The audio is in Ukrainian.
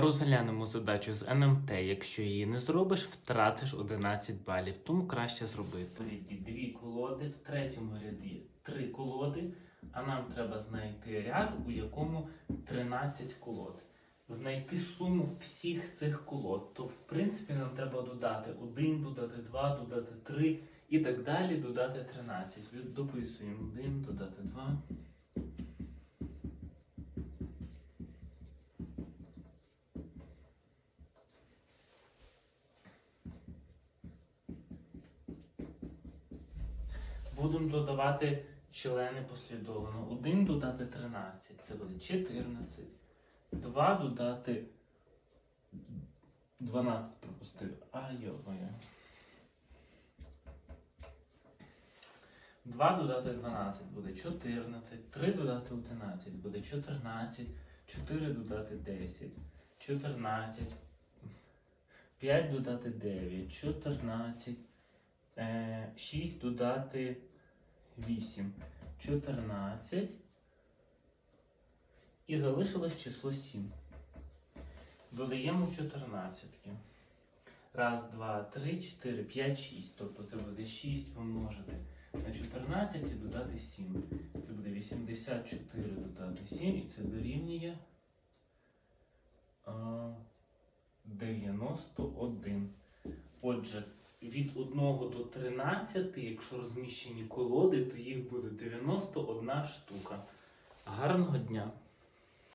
Розглянемо задачу з НМТ. Якщо її не зробиш, втратиш 11 балів. Тому краще зробити. Ряді дві колоди, в третьому ряді три колоди, а нам треба знайти ряд, у якому 13 колод. Знайти суму всіх цих колод. То, в принципі, нам треба додати 1, додати 2, додати 3 і так далі додати 13. Дописуємо 1, додати 2. Будемо додавати члени послідовно. 1 додати 13, це буде 14. 2 додати 12 пропустив. А йо-моє. 2 додати 12 буде 14. 3 додати 11 буде 14. 4 додати 10. 14. 5 додати 9. 14. 6 додати 8. 14. І залишилось число 7. Додаємо 14. Раз, два, три, чотири, п'ять, шість. Тобто це буде 6 помножити на 14 і додати 7. Це буде 84 додати 7 і це дорівнює 91. Отже, від 1 до 13, якщо розміщені колоди, то їх буде 91 штука. Гарного дня!